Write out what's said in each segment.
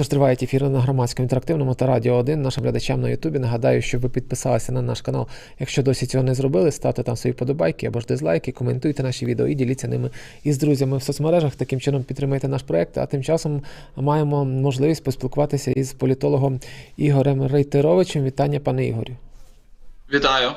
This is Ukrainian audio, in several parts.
Отож, тривають ефіри на громадському інтерактивному та радіо 1 нашим глядачам на Ютубі. Нагадаю, щоб ви підписалися на наш канал. Якщо досі цього не зробили, ставте там свої подобайки або ж дизлайки, коментуйте наші відео і діліться ними із друзями в соцмережах. Таким чином підтримайте наш проект. А тим часом маємо можливість поспілкуватися із політологом Ігорем Рейтеровичем. Вітання, пане Ігорю. Вітаю.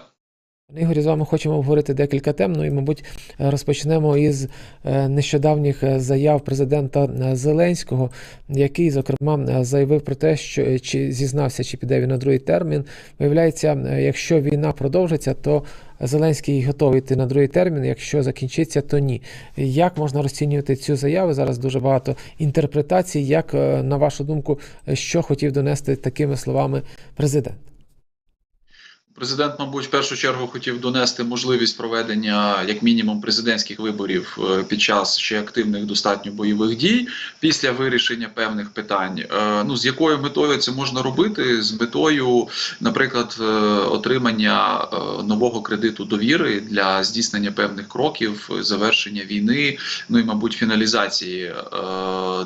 Ігорі, з вами хочемо обговорити декілька тем. Ну і, мабуть, розпочнемо із е, нещодавніх е, заяв президента е, Зеленського, який, зокрема, заявив про те, що чи зізнався, чи піде він на другий термін. Виявляється, якщо війна продовжиться, то Зеленський готовий йти на другий термін. Якщо закінчиться, то ні. Як можна розцінювати цю заяву? Зараз дуже багато інтерпретацій. Як, на вашу думку, що хотів донести такими словами президент? Президент, мабуть, в першу чергу хотів донести можливість проведення як мінімум президентських виборів е, під час ще активних достатньо бойових дій після вирішення певних питань. Е, Ну з якою метою це можна робити? З метою, наприклад, е, отримання нового кредиту довіри для здійснення певних кроків, завершення війни, ну і мабуть, фіналізації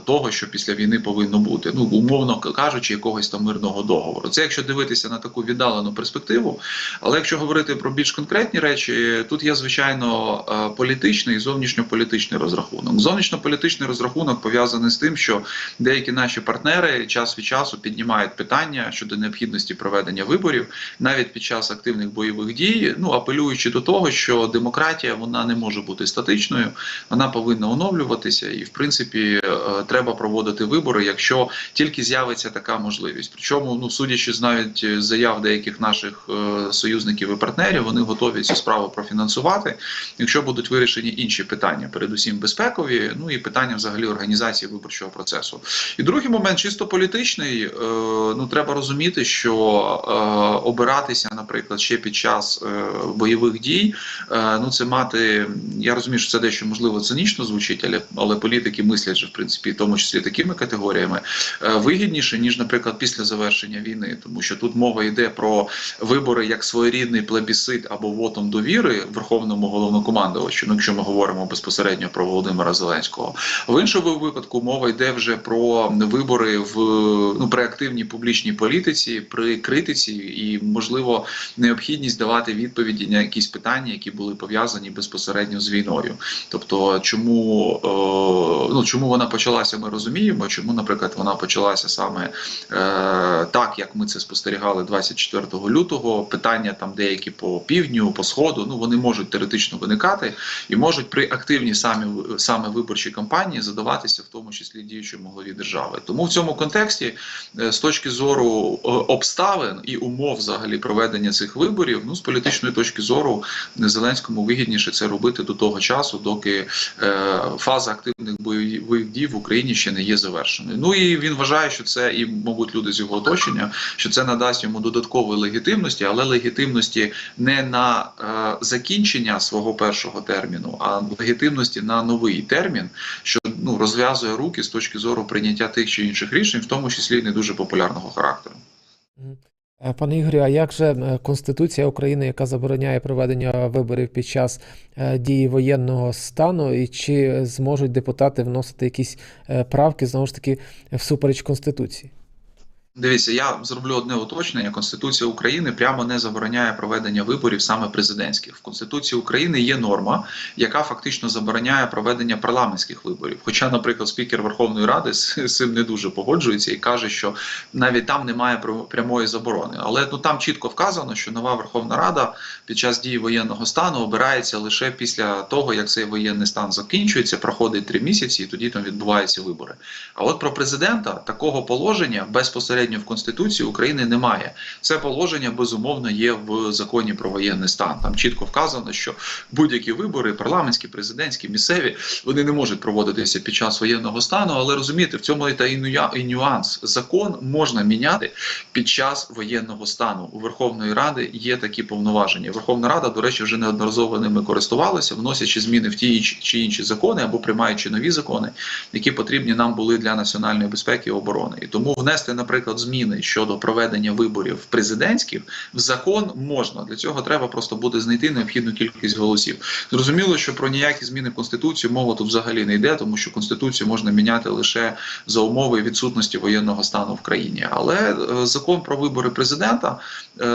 того, що після війни повинно бути. Ну умовно кажучи, якогось там мирного договору. Це якщо дивитися на таку віддалену перспективу. Але якщо говорити про більш конкретні речі, тут є звичайно е, політичний і зовнішньополітичний розрахунок. Зовнішньополітичний розрахунок пов'язаний з тим, що деякі наші партнери час від часу піднімають питання щодо необхідності проведення виборів навіть під час активних бойових дій, ну апелюючи до того, що демократія вона не може бути статичною, вона повинна оновлюватися, і в принципі е, треба проводити вибори, якщо тільки з'явиться така можливість. Причому, ну судячи з навіть заяв деяких наших е, союзників і партнерів, вони готові цю справу профінансувати, якщо будуть вирішені інші питання, передусім безпекові, ну і питання взагалі організації виборчого процесу. І другий момент, чисто політичний, е, ну треба розуміти, що е, обиратися, наприклад, ще під час е, бойових дій, ну це мати. Я розумію, що це дещо можливо цинічно звучить, але але політики мислять же в принципі, в тому числі такими категоріями вигідніше ніж, наприклад, після завершення війни, тому що тут мова йде про вибори як своєрідний плебісит або вотом довіри верховному головнокомандувачу. Ну, якщо ми говоримо безпосередньо про Володимира Зеленського, в іншому випадку мова йде вже про вибори в ну при активній публічній політиці, при критиці і можливо необхідність давати відповіді на якісь питання, які були пов'язані безпосередньо з війною. Тобто, чому е, ну чому вона почалася, ми розуміємо. Чому, наприклад, вона почалася саме е, так, як ми це спостерігали 24 лютого. Питання там деякі по півдню, по сходу, ну вони можуть теоретично виникати і можуть при активній самі саме виборчій кампанії задаватися, в тому числі діючому голові держави. Тому в цьому контексті, е, з точки зору е, обставин і умов взагалі проведення цих виборів, ну з політичної точки зору Зеленському вигідніше це робити до того часу, доки е, фаза активних бойових дій в Україні ще не є завершеною. Ну і він вважає, що це і, мабуть, люди з його оточення, що це надасть йому додаткової легітимності, але легітимності не на е, закінчення свого першого терміну, а легітимності на новий термін, що ну розв'язує руки з точки зору прийняття тих чи інших рішень, в тому числі не дуже популярного характеру. Е, Пане Ігорю, а як же е, Конституція України, яка забороняє проведення виборів під час дії воєнного стану, і чи зможуть депутати вносити якісь правки знову ж таки всупереч Конституції? Дивіться, я зроблю одне уточнення. Конституція України прямо не забороняє проведення виборів саме президентських. В Конституції України є норма, яка фактично забороняє проведення парламентських виборів. Хоча, наприклад, спікер Верховної Ради з цим не дуже погоджується і каже, що навіть там немає прямої заборони. Але ну там чітко вказано, що нова Верховна Рада під час дії воєнного стану обирається лише після того, як цей воєнний стан закінчується, проходить три місяці, і тоді там відбуваються вибори. А от про президента такого положення безпосередньо в Конституції України немає. Це положення безумовно є в законі про воєнний стан. Там чітко вказано, що будь-які вибори, парламентські, президентські, місцеві, вони не можуть проводитися під час воєнного стану. Але розумієте, в цьому та і нюанс. Закон можна міняти під час воєнного стану. У Верховної Ради є такі повноваження. Верховна Рада, до речі, вже неодноразово ними користувалася, вносячи зміни в ті чи інші закони або приймаючи нові закони, які потрібні нам були для національної безпеки і оборони. І тому внести, наприклад наприклад, зміни щодо проведення виборів президентських в закон можна. Для цього треба просто буде знайти необхідну кількість голосів. Зрозуміло, що про ніякі зміни в конституцію мова тут взагалі не йде, тому що конституцію можна міняти лише за умови відсутності воєнного стану в країні. Але е, закон про вибори президента е,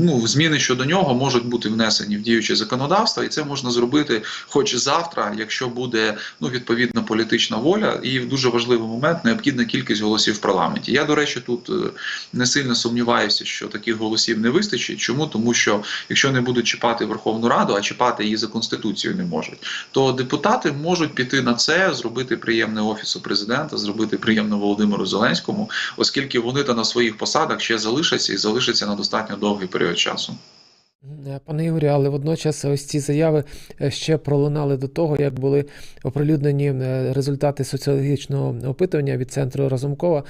ну зміни щодо нього можуть бути внесені в діюче законодавство, і це можна зробити, хоч завтра, якщо буде ну відповідна політична воля, і в дуже важливий момент необхідна кількість голосів в парламенті. Я до речі, тут е, не сильно сумніваюся, що таких голосів не вистачить. Чому тому, що якщо не будуть чіпати Верховну Раду, а чіпати її за конституцією не можуть, то депутати можуть піти на це, зробити приємне офісу президента, зробити приємне Володимиру Зеленському, оскільки вони та на своїх посадах ще залишаться і залишаться на достатньо довгий період часу. Е, Пане Ігорі, але водночас ось ці заяви е, ще пролунали до того, як були оприлюднені е, результати соціологічного опитування від центру Разумкова,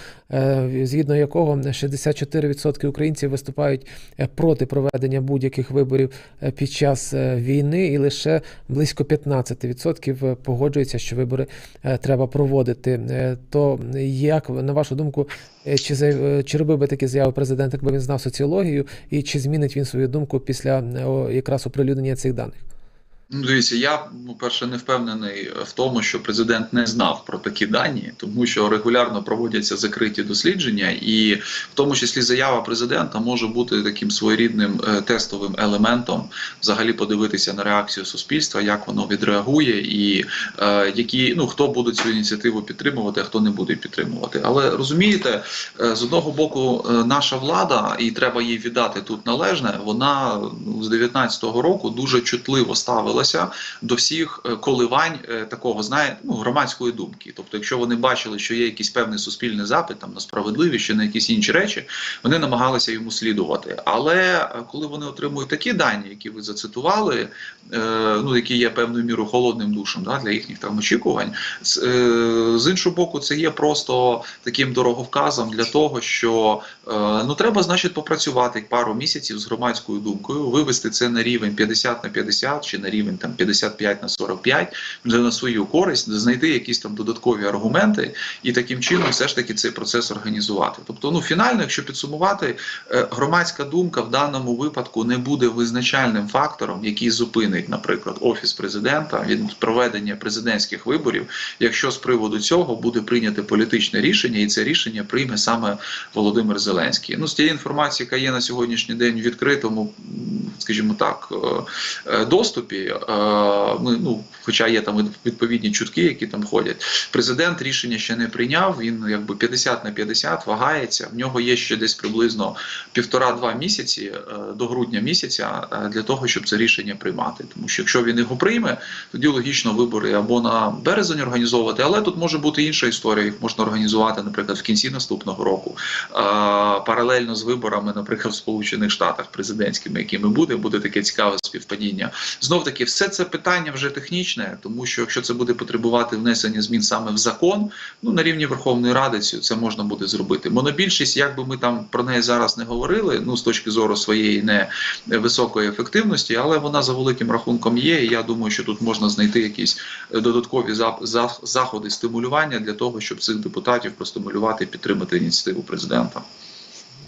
згідно якого 64% українців виступають проти проведення будь-яких виборів під час війни, і лише близько 15% погоджуються, що вибори треба проводити. То як на вашу думку, чи заяв- е, чи робив би такі заяви президент, якби він знав соціологію, і чи змінить він свою думку після е, якраз оприлюднення цих даних? Ну, дивіться, я по-перше, не впевнений в тому, що президент не знав про такі дані, тому що регулярно проводяться закриті дослідження, і в тому числі заява президента може бути таким своєрідним е, тестовим елементом, взагалі подивитися на реакцію суспільства, як воно відреагує, і е, які ну хто буде цю ініціативу підтримувати, а хто не буде підтримувати. Але розумієте, е, з одного боку, е, наша влада, і треба їй віддати тут належне, вона ну, з 19-го року дуже чутливо ставилася до всіх е, коливань е, такого, знаєте, ну, громадської думки. Тобто, якщо вони бачили, що є якийсь певний суспільний запит там на справедливість чи на якісь інші речі, вони намагалися йому слідувати. Але е, коли вони отримують такі дані, які ви зацитували, ну які є певною мірою холодним душем да, для їхніх там очікувань, з, іншого боку, це є просто таким дороговказом для того, що ну треба, значить, попрацювати пару місяців з громадською думкою, вивести це на рівень 50 на 50 чи на рівень там 55 на 45, вже на свою користь, знайти якісь там додаткові аргументи і таким чином все ж таки цей процес організувати. Тобто, ну фінально, якщо підсумувати, е, громадська думка в даному випадку не буде визначальним фактором, який зупинить, наприклад, офіс президента від проведення президентських виборів, якщо з приводу цього буде прийнято політичне рішення, і це рішення прийме саме Володимир Зеленський. Ну з тієї інформації, яка є на сьогоднішній день в відкритому, скажімо так, е, е, доступі. Ми ну, хоча є там відповідні чутки, які там ходять. Президент рішення ще не прийняв. Він якби 50 на 50 вагається. В нього є ще десь приблизно півтора-два місяці е, до грудня місяця е, для того, щоб це рішення приймати. Тому що якщо він його прийме, тоді логічно вибори або на березень організовувати, але тут може бути інша історія. Їх можна організувати, наприклад, в кінці наступного року, е, паралельно з виборами, наприклад, в Сполучених Штатах президентськими, якими буде, буде таке цікаве співпадіння. Знов таки, все це питання вже технічне, тому що якщо це буде потребувати внесення змін саме в закон, ну на рівні Верховної Ради це можна буде зробити. Монобільшість, як би ми там про неї зараз не говорили, ну з точки зору своєї не високої ефективності, але вона за великим рахунком є. І я думаю, що тут можна знайти якісь е, додаткові за- за- заходи стимулювання для того, щоб цих депутатів простимулювати і підтримати ініціативу президента.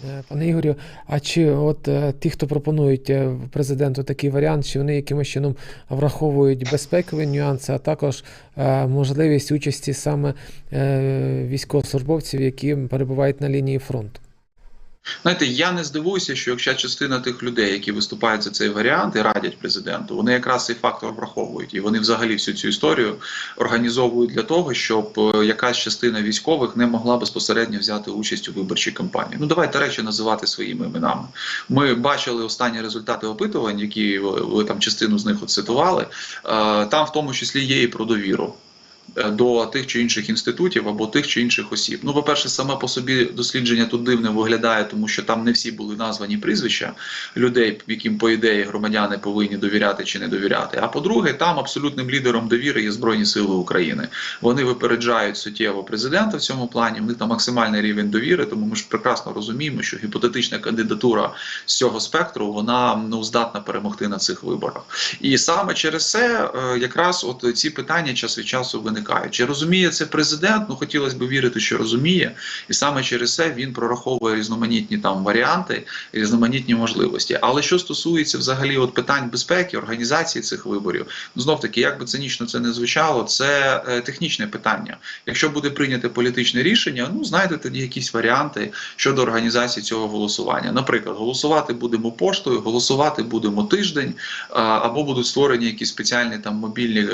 Е, Пане Ігорю, а чи от е, ті, хто пропонують е, президенту такий варіант, чи вони якимось чином враховують безпекові нюанси, а також можливість участі саме військовослужбовців, які перебувають на лінії фронту? Знаєте, я не здивуюся, що якщо частина тих людей, які виступають за цей варіант і радять президенту, вони якраз цей фактор враховують, і вони взагалі всю цю історію організовують для того, щоб е, якась частина військових не могла безпосередньо взяти участь у виборчій кампанії. Ну давайте речі називати своїми іменами. Ми бачили останні результати опитувань, які ви, ви там частину з них от цитували. Е, Там в тому числі є і про довіру е, до тих чи інших інститутів або тих чи інших осіб. Ну, по-перше, саме по собі дослідження тут дивне виглядає, тому що там не всі були названі прізвища людей, яким, по ідеї, громадяни повинні довіряти чи не довіряти. А по-друге, там абсолютним лідером довіри є Збройні Сили України. Вони випереджають суттєво президента в цьому плані. В них там максимальний рівень довіри, тому ми ж прекрасно розуміємо, що гіпотетична кандидатура з цього спектру вона ну здатна перемогти на цих виборах. І саме через це е, якраз от ці питання час від часу виникають виникають. Чи розуміє це президент? Ну хотілося б вірити, що розуміє, і саме через це він прораховує різноманітні там варіанти, різноманітні можливості. Але що стосується взагалі от питань безпеки, організації цих виборів, ну знов таки, як би цинічно це не звучало, це е, технічне питання. Якщо буде прийнято політичне рішення, ну знайдете тоді якісь варіанти щодо організації цього голосування. Наприклад, голосувати будемо поштою, голосувати будемо тиждень, а, або будуть створені якісь спеціальні там мобільні е,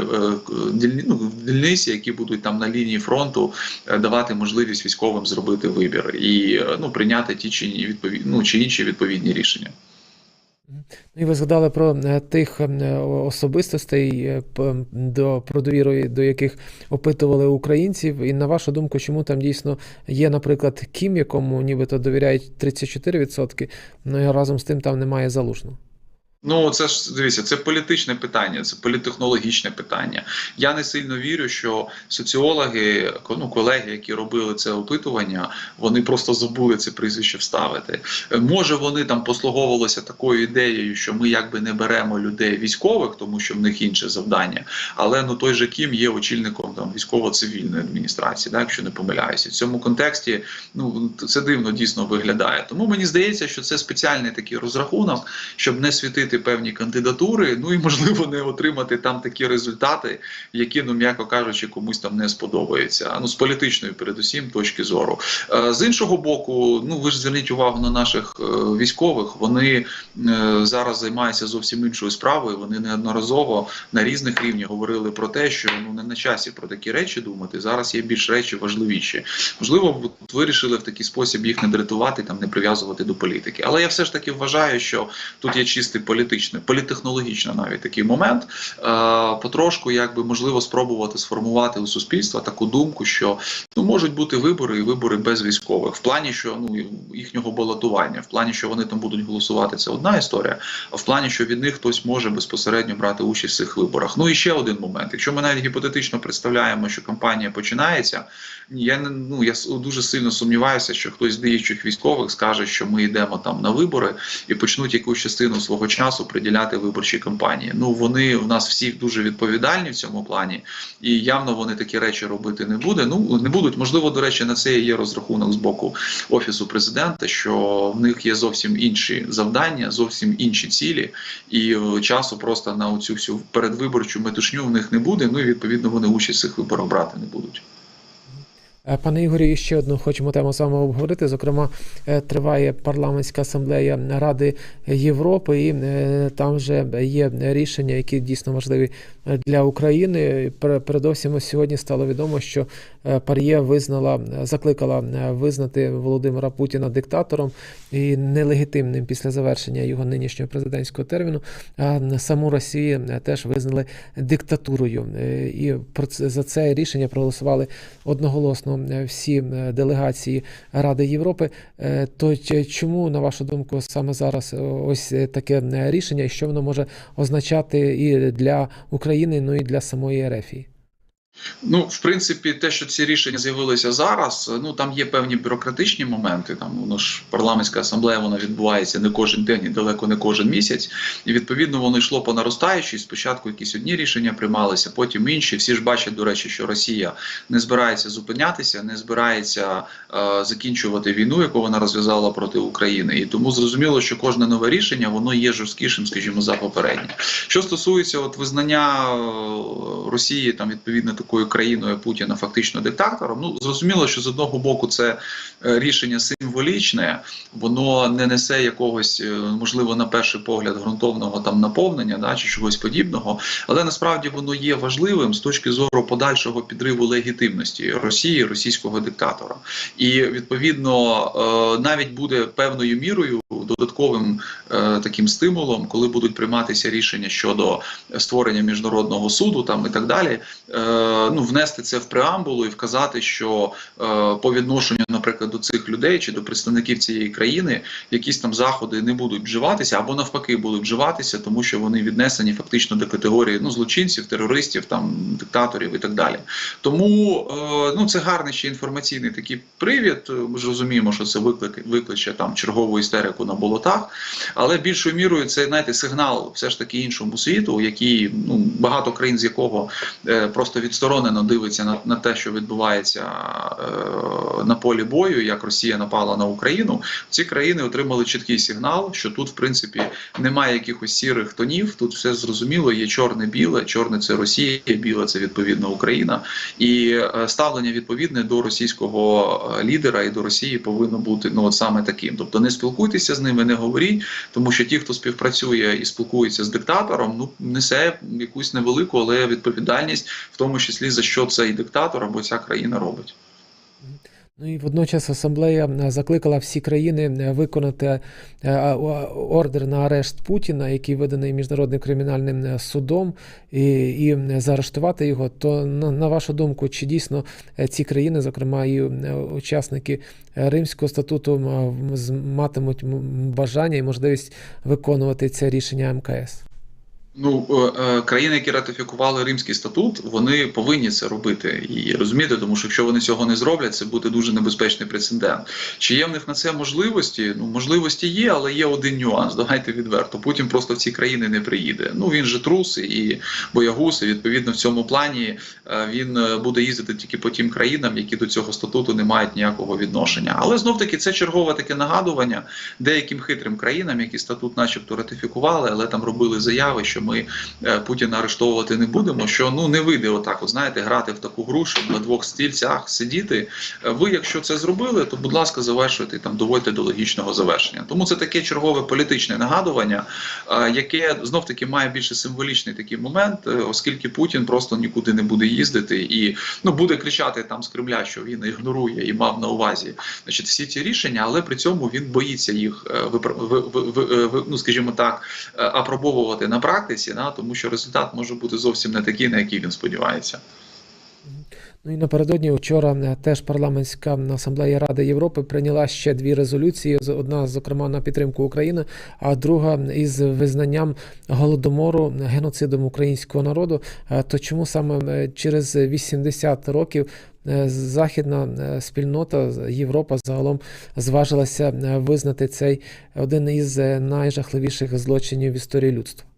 дільні, ну, дільниці, які будуть там на лінії фронту е, давати можливість військовим зробити вибір і е, ну прийняти ті чи ні відповідні ну, чи інші відповідні рішення. Ну, І ви згадали про е, тих особистостей, до, про довіру до яких опитували українців. І на вашу думку, чому там дійсно є, наприклад, Кім, якому нібито довіряють 34%, ну і разом з тим там немає залужного. Ну, це ж дивіться, це політичне питання, це політехнологічне питання. Я не сильно вірю, що соціологи, ну колеги, які робили це опитування, вони просто забули це прізвище вставити. Може, вони там послуговувалися такою ідеєю, що ми якби не беремо людей військових, тому що в них інше завдання. Але ну той же Кім є очільником там військово-цивільної адміністрації, так, якщо не помиляюся. В цьому контексті ну це дивно дійсно виглядає. Тому мені здається, що це спеціальний такий розрахунок, щоб не світити певні кандидатури, ну і можливо не отримати там такі результати, які, ну м'яко кажучи, комусь там не сподобаються. Ну з політичної, передусім, точки зору. Е, З іншого боку, ну ви ж зверніть увагу на наших е, військових. Вони е, зараз займаються зовсім іншою справою. Вони неодноразово на різних рівнях говорили про те, що ну не на часі про такі речі думати. Зараз є більш речі важливіші. Можливо, вирішили в такий спосіб їх не дратувати, там не прив'язувати до політики. Але я все ж таки вважаю, що тут є чистий політичний, політехнологічний навіть такий момент. Е, потрошку, якби можливо, спробувати сформувати у суспільства таку думку, що ну можуть бути вибори і вибори без військових, в плані, що ну їхнього балотування, в плані, що вони там будуть голосувати, це одна історія. А в плані, що від них хтось може безпосередньо брати участь в цих виборах. Ну і ще один момент. Якщо ми навіть гіпотетично представляємо, що кампанія починається, я не ну я дуже сильно сумніваюся, що хтось з діючих військових скаже, що ми йдемо там на вибори і почнуть якусь частину свого часу приділяти виборчій кампанії. Ну вони у нас всі дуже відповідальні в цьому плані, і явно вони такі речі робити не буде. Ну не будуть. Можливо, до речі, на це є розрахунок з боку офісу президента, що в них є зовсім інші завдання, зовсім інші цілі, і е, часу просто на оцю всю передвиборчу метушню в них не буде. Ну і відповідно вони участь в цих виборах брати не будуть. Е, Пане Ігорі, ще одну хочемо тему з вами обговорити. Зокрема, е, триває парламентська асамблея Ради Європи, і е, там вже є рішення, які дійсно важливі для України. Пер- Передовсім сьогодні стало відомо, що Пар'є визнала, закликала визнати Володимира Путіна диктатором і нелегітимним після завершення його нинішнього президентського терміну. А саму Росію теж визнали диктатурою. І про за це рішення проголосували одноголосно всі е, делегації Ради Європи. Е, То чому, на вашу думку, саме зараз е, ось е, таке е, рішення, і що воно може означати і для України, ну і для самої Ерефії? Ну, в принципі, те, що ці рішення з'явилися зараз, ну там є певні бюрократичні моменти. Там воно ж парламентська асамблея вона відбувається не кожен день і далеко не кожен місяць. І відповідно воно йшло по наростаючій. Спочатку якісь одні рішення приймалися, потім інші. Всі ж бачать, до речі, що Росія не збирається зупинятися, не збирається е, закінчувати війну, яку вона розв'язала проти України. І тому зрозуміло, що кожне нове рішення воно є жорсткішим, скажімо, за попереднє. Що стосується от визнання е, Росії там відповідно такою країною Путіна фактично диктатором, ну зрозуміло, що з одного боку це е, рішення символічне, воно не несе якогось, е, можливо, на перший погляд ґрунтовного там наповнення, да, чи чогось подібного, але насправді воно є важливим з точки зору подальшого підриву легітимності Росії, російського диктатора. І відповідно е, навіть буде певною мірою додатковим е, таким стимулом, коли будуть прийматися рішення щодо створення міжнародного суду, там і так далі. Е, ну внести це в преамбулу і вказати, що е, по відношенню, наприклад, до цих людей чи до представників цієї країни якісь там заходи не будуть вживатися або навпаки будуть вживатися, тому що вони віднесені фактично до категорії ну злочинців, терористів, там диктаторів і так далі. Тому е, ну це гарний ще інформаційний такий привід. Ми ж розуміємо, що це виклик, викличе там чергову істерику на болотах. Але більшою мірою це знаєте, сигнал все ж таки іншому світу, який ну багато країн з якого е, просто відсторонено дивиться на, на те, що відбувається е, на полі бою, як Росія напала на Україну. Ці країни отримали чіткий сигнал, що тут, в принципі, немає якихось сірих тонів. Тут все зрозуміло, є чорне-біле. Чорне це Росія, біле це відповідно Україна. І е, ставлення відповідне до російського е, лідера і до Росії повинно бути ну от саме таким. Тобто не спілкуйтеся з ними, не говоріть, тому що ті, хто співпрацює і спілкується з диктатором, ну несе якусь невелику, але відповідальність, в тому числі за що цей диктатор або ця країна робить. Ну і водночас асамблея е, закликала всі країни е, виконати е, ордер на арешт Путіна, який виданий міжнародним кримінальним судом, і, і заарештувати його. То на, вашу думку, чи дійсно ці країни, зокрема і учасники Римського статуту, матимуть бажання і можливість виконувати це рішення МКС? Ну, е, е, країни, які ратифікували Римський статут, вони повинні це робити і розуміти, тому що якщо вони цього не зроблять, це буде дуже небезпечний прецедент. Чи є в них на це можливості? Ну, можливості є, але є один нюанс. Давайте відверто. Путін просто в ці країни не приїде. Ну він же трус і боягуз, і відповідно в цьому плані е, він буде їздити тільки по тим країнам, які до цього статуту не мають ніякого відношення. Але знов таки це чергове таке нагадування деяким хитрим країнам, які статут, начебто, ратифікували, але там робили заяви, що ми е, Путіна арештовувати не будемо. Що ну не вийде отак, от знаєте, грати в таку гру, щоб на двох стільцях сидіти. Е, Ви, якщо це зробили, то будь ласка, завершуйте там доводьте до логічного завершення. Тому це таке чергове політичне нагадування, е, яке знов таки має більше символічний такий момент, оскільки Путін просто нікуди не буде їздити і ну буде кричати там з Кремля, що він ігнорує і мав на увазі значить, всі ці рішення, але при цьому він боїться їх ну, скажімо так, апробовувати на практиці, да, тому що результат може бути зовсім не такий, на який він сподівається. Ну і напередодні вчора е, теж парламентська асамблея Ради Європи прийняла ще дві резолюції. Одна, зокрема, на підтримку України, а друга із визнанням голодомору геноцидом українського народу. Е, То чому саме е, через 80 років західна спільнота Європа загалом зважилася визнати цей один із найжахливіших злочинів в історії людства?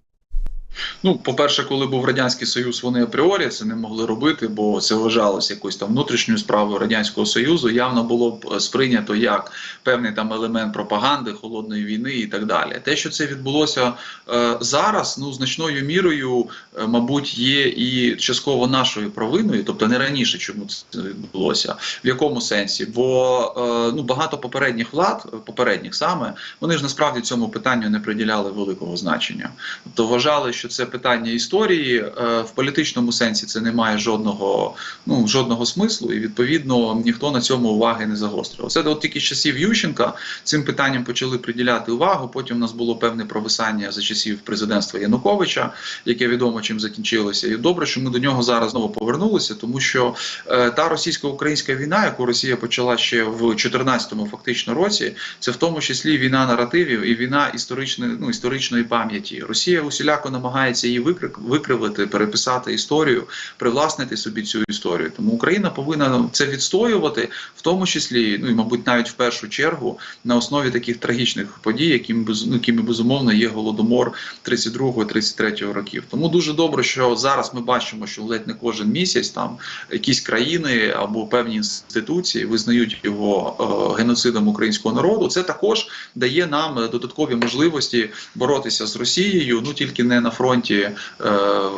Ну, по-перше, коли був радянський союз, вони апріорі це не могли робити, бо це вважалося якоюсь там внутрішньою справою радянського союзу. Явно було б е, сприйнято як певний там елемент пропаганди, холодної війни і так далі. Те, що це відбулося е, зараз, ну значною мірою, е, мабуть, є і частково нашою провиною, тобто не раніше, чому це відбулося. В якому сенсі? Бо е, ну багато попередніх влад, е, попередніх саме, вони ж насправді цьому питанню не приділяли великого значення. Тобто вважали, що це питання історії е, в політичному сенсі це не має жодного ну жодного смислу, і відповідно ніхто на цьому уваги не загострював. Це от тільки з часів Ющенка цим питанням почали приділяти увагу. Потім у нас було певне провисання за часів президентства Януковича, яке відомо чим закінчилося. І добре, що ми до нього зараз знову повернулися, тому що е, та російсько-українська війна, яку Росія почала ще в 14-му фактично році, це в тому числі війна наративів і війна історичної ну історичної пам'яті. Росія усіляко намагається її викривити, переписати історію, привласнити собі цю історію. Тому Україна повинна це відстоювати, в тому числі, ну і мабуть, навіть в першу чергу на основі таких трагічних подій, якими ну, якими безумовно є голодомор 32-33 років. Тому дуже добре, що зараз ми бачимо, що ледь не кожен місяць там якісь країни або певні інституції визнають його е, геноцидом українського народу. Це також дає нам е, додаткові можливості боротися з Росією, ну тільки не на фронті, е,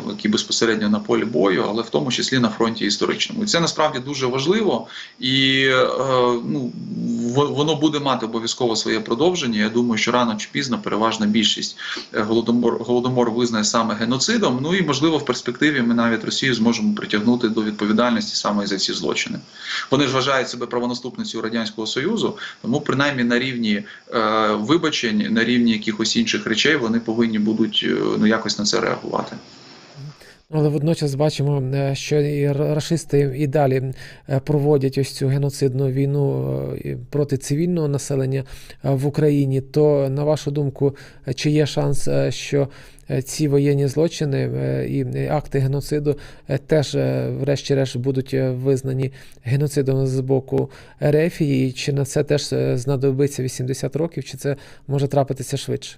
який безпосередньо на полі бою, але в тому числі на фронті історичному. І це насправді дуже важливо, і е, ну воно буде мати обов'язково своє продовження. Я думаю, що рано чи пізно переважна більшість е, голодомор голодомор визнає саме геноцидом. Ну і можливо в перспективі ми навіть Росію зможемо притягнути до відповідальності саме за ці злочини. Вони ж вважають себе правонаступницею радянського союзу, тому принаймні на рівні вибачень, на рівні якихось інших речей вони повинні будуть ну якось на це реагувати. Але водночас бачимо, е, що і рашисти і далі е, проводять ось цю геноцидну війну е, проти цивільного населення в Україні. То, на вашу думку, чи є шанс, що ці воєнні злочини і акти геноциду теж, врешті-решт, будуть визнані геноцидом з боку РФ, і чи на це теж знадобиться 80 років, чи це може трапитися швидше?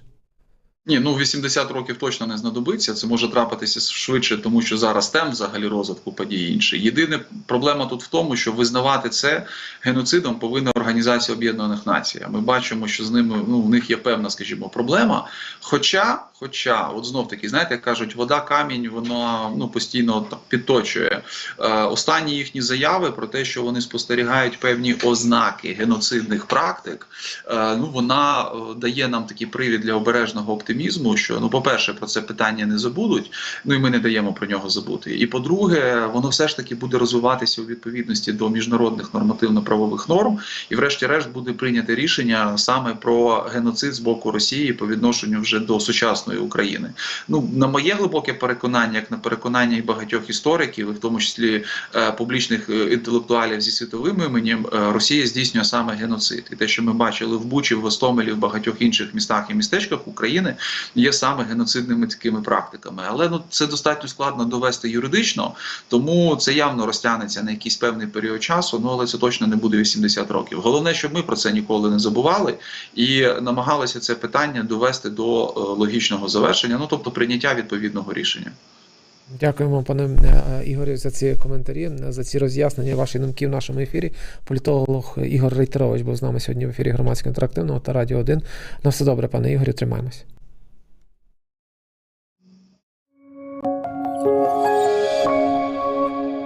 Ні, ну 80 років точно не знадобиться. Це може трапитися швидше, тому що зараз темп взагалі розвитку подій інший. Єдине проблема тут в тому, що визнавати це геноцидом повинна Організація Об'єднаних Націй. Ми бачимо, що з ними ну в них є певна, скажімо, проблема. Хоча, хоча, от знов таки, знаєте, як кажуть, вода камінь, вона ну постійно підточує. Е, останні їхні заяви про те, що вони спостерігають певні ознаки геноцидних практик. Е, ну вона е, дає нам такий привід для обережного оптимізму. Що ну, по-перше, про це питання не забудуть. Ну і ми не даємо про нього забути. І по-друге, воно все ж таки буде розвиватися у відповідності до міжнародних нормативно-правових норм, і, врешті-решт, буде прийняте рішення саме про геноцид з боку Росії по відношенню вже до сучасної України. Ну на моє глибоке переконання, як на переконання і багатьох істориків, і в тому числі е, публічних е, інтелектуалів зі світовим іменем, е, Росія здійснює саме геноцид. І те, що ми бачили в Бучі, в Гостомелі, в багатьох інших містах і містечках України, є саме геноцидними такими практиками. Але ну це достатньо складно довести юридично, тому це явно розтягнеться на якийсь певний період часу. Ну але це точно не буде 80 років. Головне, щоб ми про це ніколи не забували і намагалися це питання довести до е, логічного завершення, ну тобто прийняття відповідного рішення. Дякуємо, пане е, Ігорю, за ці коментарі, за ці роз'яснення ваші думки в нашому ефірі. Політолог Ігор Рейтерович був з нами сьогодні в ефірі громадського інтерактивного та радіо 1. На все добре, пане Ігорю, тримаємось.